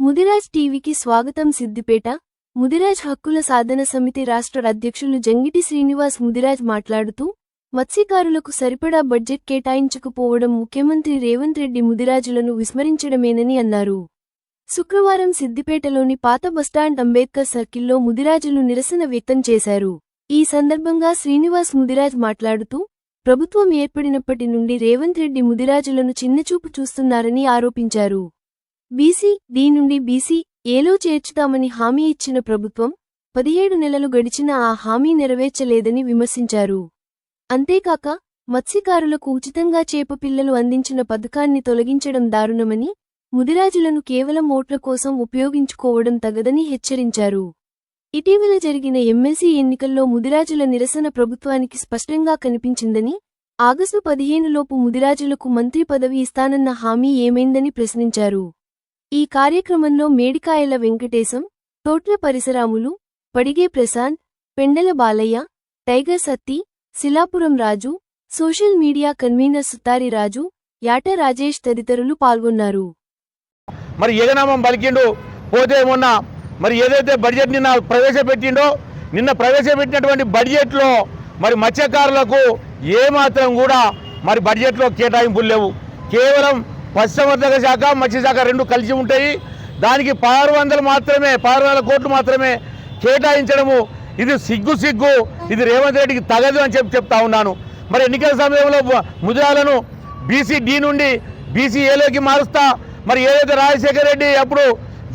ముదిరాజ్ టీవీకి స్వాగతం సిద్దిపేట. ముదిరాజ్ హక్కుల సాధన సమితి రాష్ట్ర అధ్యక్షులు జంగిటి శ్రీనివాస్ ముదిరాజ్ మాట్లాడుతూ మత్స్యకారులకు సరిపడా బడ్జెట్ కేటాయించకపోవడం ముఖ్యమంత్రి రేవంత్ రెడ్డి ముదిరాజులను విస్మరించడమేనని అన్నారు. శుక్రవారం సిద్దిపేటలోని పాత బస్టాండ్ అంబేద్కర్ సర్కిల్లో ముదిరాజులు నిరసన వ్యక్తం చేశారు. ఈ సందర్భంగా శ్రీనివాస్ ముదిరాజ్ మాట్లాడుతూ ప్రభుత్వం ఏర్పడినప్పటి నుండి రేవంత్ రెడ్డి ముదిరాజులను చిన్నచూపు చూస్తున్నారని ఆరోపించారు. బీసీ డి నుండి బీసీ ఏలో చేర్చుతామని హామీ ఇచ్చిన ప్రభుత్వం పదిహేడు నెలలు గడిచినా ఆ హామీ నెరవేర్చలేదని విమర్శించారు. అంతేకాక మత్స్యకారులకు ఉచితంగా చేప పిల్లలు అందించిన పథకాన్ని తొలగించడం దారుణమని ముదిరాజులను కేవలం ఓట్ల కోసం ఉపయోగించుకోవడం తగదని హెచ్చరించారు. ఇటీవల జరిగిన ఎమ్మెల్సీ ఎన్నికల్లో ముదిరాజుల నిరసన ప్రభుత్వానికి స్పష్టంగా కనిపించిందని ఆగస్టు పదిహేనులోపు ముదిరాజులకు మంత్రి పదవి ఇస్తానన్న హామీ ఏమైందని ప్రశ్నించారు. ఈ కార్యక్రమంలో Medikayala Venkatesham Thotla Parisaramulu Padige Prashanth Pendala Balaiah Tiger Satti Shilapuram Raju social media convener Sutari Raju Yata Rajesh తదితరులు పాల్గొన్నారు. మరి ఏదనామం పలికిండు పోతే మొన్న మరి ఏదైతే బడ్జెట్ నిన్న ప్రవేశపెట్టిండో నిన్న ప్రవేశపెట్టినటువంటి బడ్జెట్లో మరి మత్స్యకారులకు ఏమాత్రం కూడా మరి బడ్జెట్లో కేటాయింపులు లేవు. కేవలం పశుసంవర్ధక శాఖ మత్స్యశాఖ రెండు కలిసి ఉంటాయి. దానికి పదహారు వందలు మాత్రమే పదహారు వేల కోట్లు మాత్రమే కేటాయించడము. ఇది సిగ్గు సిగ్గు ఇది రేవంత్ రెడ్డికి తగదు అని చెప్పి చెప్తా ఉన్నాను. మరి ఎన్నికల సమయంలో ముదిరాలను బీసీ డి నుండి బీసీ ఏలోకి మారుస్తా. మరి ఏదైతే రాజశేఖర రెడ్డి అప్పుడు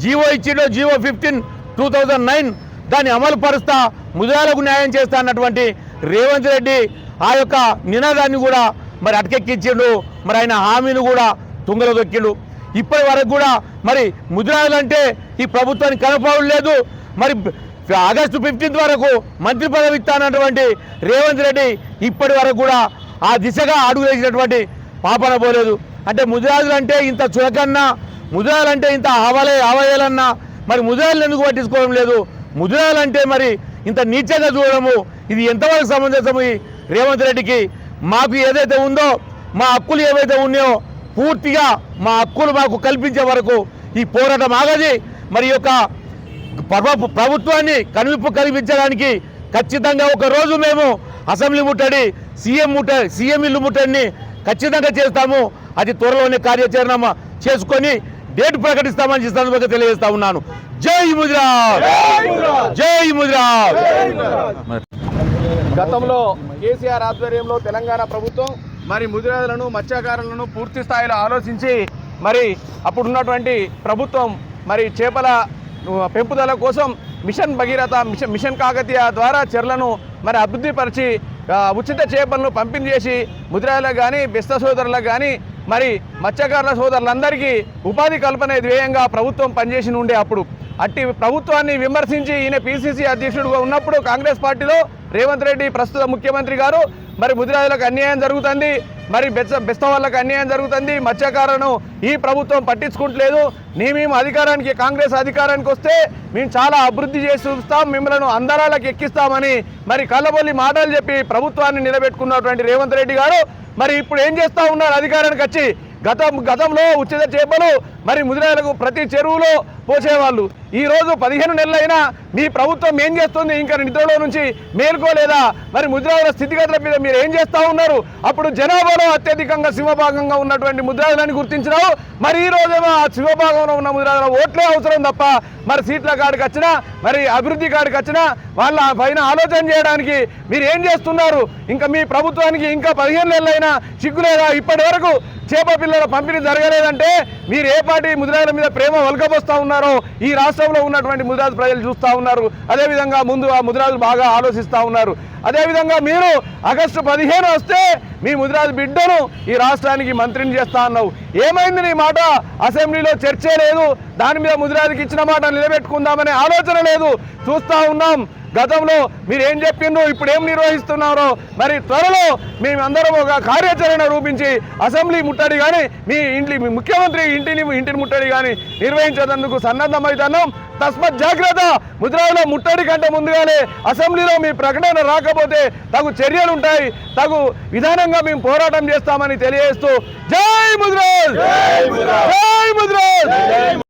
GO ఇచ్చిండో GO fifteen two thousand nine దాన్ని అమలు పరుస్తా ముదిరాలకు న్యాయం చేస్తా అన్నటువంటి రేవంత్ రెడ్డి ఆ యొక్క నినాదాన్ని కూడా మరి అటకెక్కించిండు. మరి ఆయన హామీని కూడా తుంగల దొక్కిండు. ఇప్పటి వరకు కూడా మరి ముద్రాలంటే ఈ ప్రభుత్వానికి కనపడలేదు లేదు. మరి ఆగస్టు ఫిఫ్టీన్త్ వరకు మంత్రి పదవి ఇస్తానటువంటి రేవంత్ రెడ్డి ఇప్పటి వరకు కూడా ఆ దిశగా అడుగు వేసినటువంటి పాపన పోలేదు. అంటే ముదిరాజులు అంటే ఇంత చులకన్నా ముద్రాలంటే ఇంత ఆవలే ఆవయాలన్నా మరి ముదిరాజులు ఎందుకు పట్టించుకోవడం లేదు? ముద్రాలంటే మరి ఇంత నీచంగా చూడడము ఇది ఎంతవరకు సమంజసము ఈ రేవంత్ రెడ్డికి? మాకు ఏదైతే ఉందో మా హక్కులు ఏవైతే ఉన్నాయో పూర్తిగా మా హక్కులు మాకు కల్పించే వరకు ఈ పోరాటం ఆగది. మరి యొక్క ప్రభు- ప్రభుత్వాన్ని కనువిప్పు కల్పించడానికి ఖచ్చితంగా ఒక రోజు మేము అసెంబ్లీ ముట్టడి సీఎం ముట్ట సీఎం ఇల్లు ముట్టడిని ఖచ్చితంగా చేస్తాము. అది త్వరలోనే కార్యాచరణ చేసుకొని డేట్ ప్రకటిస్తామని సందర్భంగా తెలియజేస్తా ఉన్నాను. జై ముద్రా జై ముద్రా గతంలో కేసీఆర్ ఆధ్వర్యంలో తెలంగాణ ప్రభుత్వం మరి ముదిరాదులను మత్స్యకారులను పూర్తి స్థాయిలో ఆలోచించి మరి అప్పుడున్నటువంటి ప్రభుత్వం మరి చేపల పెంపుదల కోసం mission Bhagiratha mission mission Kakatiya ద్వారా చెర్లను మరి అభివృద్ధిపరిచి ఉచిత చేపలను పంపిణీ చేసి ముదిరాజులకు కానీ బెస్త సోదరులకు కానీ మరి మత్స్యకారుల సోదరులందరికీ ఉపాధి కల్పన ధ్యేయంగా ప్రభుత్వం పనిచేసి ఉండే అప్పుడు. అట్టి ప్రభుత్వాన్ని విమర్శించి ఈయన పిసిసి అధ్యక్షుడుగా ఉన్నప్పుడు కాంగ్రెస్ పార్టీలో రేవంత్ రెడ్డి ప్రస్తుత ముఖ్యమంత్రి గారు. మరి ముదిరాజులకు అన్యాయం జరుగుతుంది. మరి బెస్త బెస్తవాళ్ళకు అన్యాయం జరుగుతుంది. మత్స్యకారులను ఈ ప్రభుత్వం పట్టించుకుంటలేదు. నీ మేము అధికారానికి కాంగ్రెస్ అధికారానికి వస్తే మేము చాలా అభివృద్ధి చేసి చూస్తాం మిమ్మల్ని అందరాలకు ఎక్కిస్తామని మరి కళ్ళబొల్లి మాటలు చెప్పి ప్రభుత్వాన్ని నిలబెట్టుకున్నటువంటి రేవంత్ రెడ్డి గారు. మరి ఇప్పుడు ఏం చేస్తూ ఉన్నారు? అధికారానికి వచ్చి గతం గతంలో ఉచిత చేపలు మరి ముదిరాయలకు ప్రతి చెరువులో పోసేవాళ్ళు. ఈరోజు పదిహేను నెలలైనా మీ ప్రభుత్వం ఏం చేస్తుంది? ఇంకా నిద్రలో నుంచి మేల్కోలేదా? మరి ముద్రాల స్థితిగతుల మీద మీరు ఏం చేస్తూ ఉన్నారు? అప్పుడు జనాభాలో అత్యధికంగా సింహభాగంగా ఉన్నటువంటి ముద్రాలని గుర్తించినావు. మరి ఈ రోజేమో ఆ సింహభాగంలో ఉన్న ముద్రాల ఓట్లే అవసరం తప్ప మరి సీట్ల కాడికి వచ్చినా మరి అభివృద్ధి కాడికి వచ్చినా వాళ్ళ పైన ఆలోచన చేయడానికి మీరు ఏం చేస్తున్నారు? ఇంకా మీ ప్రభుత్వానికి ఇంకా పదిహేను నెలలైనా సిగ్గులేదా? ఇప్పటి వరకు చేప పిల్లల పంపిణీ జరగలేదంటే మీరు ఏ పార్టీ ముదిరాజుల మీద ప్రేమ వలకబోస్తా ఉన్నారో ఈ రాష్ట్రంలో ఉన్నటువంటి ముదిరాజు ప్రజలు చూస్తూ ఉన్నారు. అదేవిధంగా ముందు ఆ ముదిరాజులు బాగా ఆలోచిస్తూ ఉన్నారు. అదేవిధంగా మీరు ఆగస్టు పదిహేను వస్తే మీ ముదిరాజు బిడ్డను ఈ రాష్ట్రానికి మంత్రిని చేస్తా అన్నావు. ఏమైంది నీ మాట? అసెంబ్లీలో చర్చే లేదు. దాని మీద ముదిరాజుకి ఇచ్చిన మాట నిలబెట్టుకుందామనే ఆలోచన లేదు. చూస్తా ఉన్నాం. గతంలో మీరు ఏం చెప్పిండ్రు ఇప్పుడు ఏం నిర్వహిస్తున్నారో మరి త్వరలో మేమందరం ఒక కార్యాచరణ రూపించి అసెంబ్లీ ముట్టడి కానీ మీ ఇంటి మీ ముఖ్యమంత్రి ఇంటిని ఇంటిని ముట్టడి కానీ నిర్వహించేందుకు సన్నద్ధమవుతున్నాం తస్మత్ జాగ్రత్త ముద్రాలో ముట్టడి కంటే ముందుగానే అసెంబ్లీలో మీ ప్రకటన రాకపోతే తగు చర్యలు ఉంటాయి తగు విధానంగా మేము పోరాటం చేస్తామని తెలియజేస్తూ జై ముద్రాజ్ జై ముద్రాజ్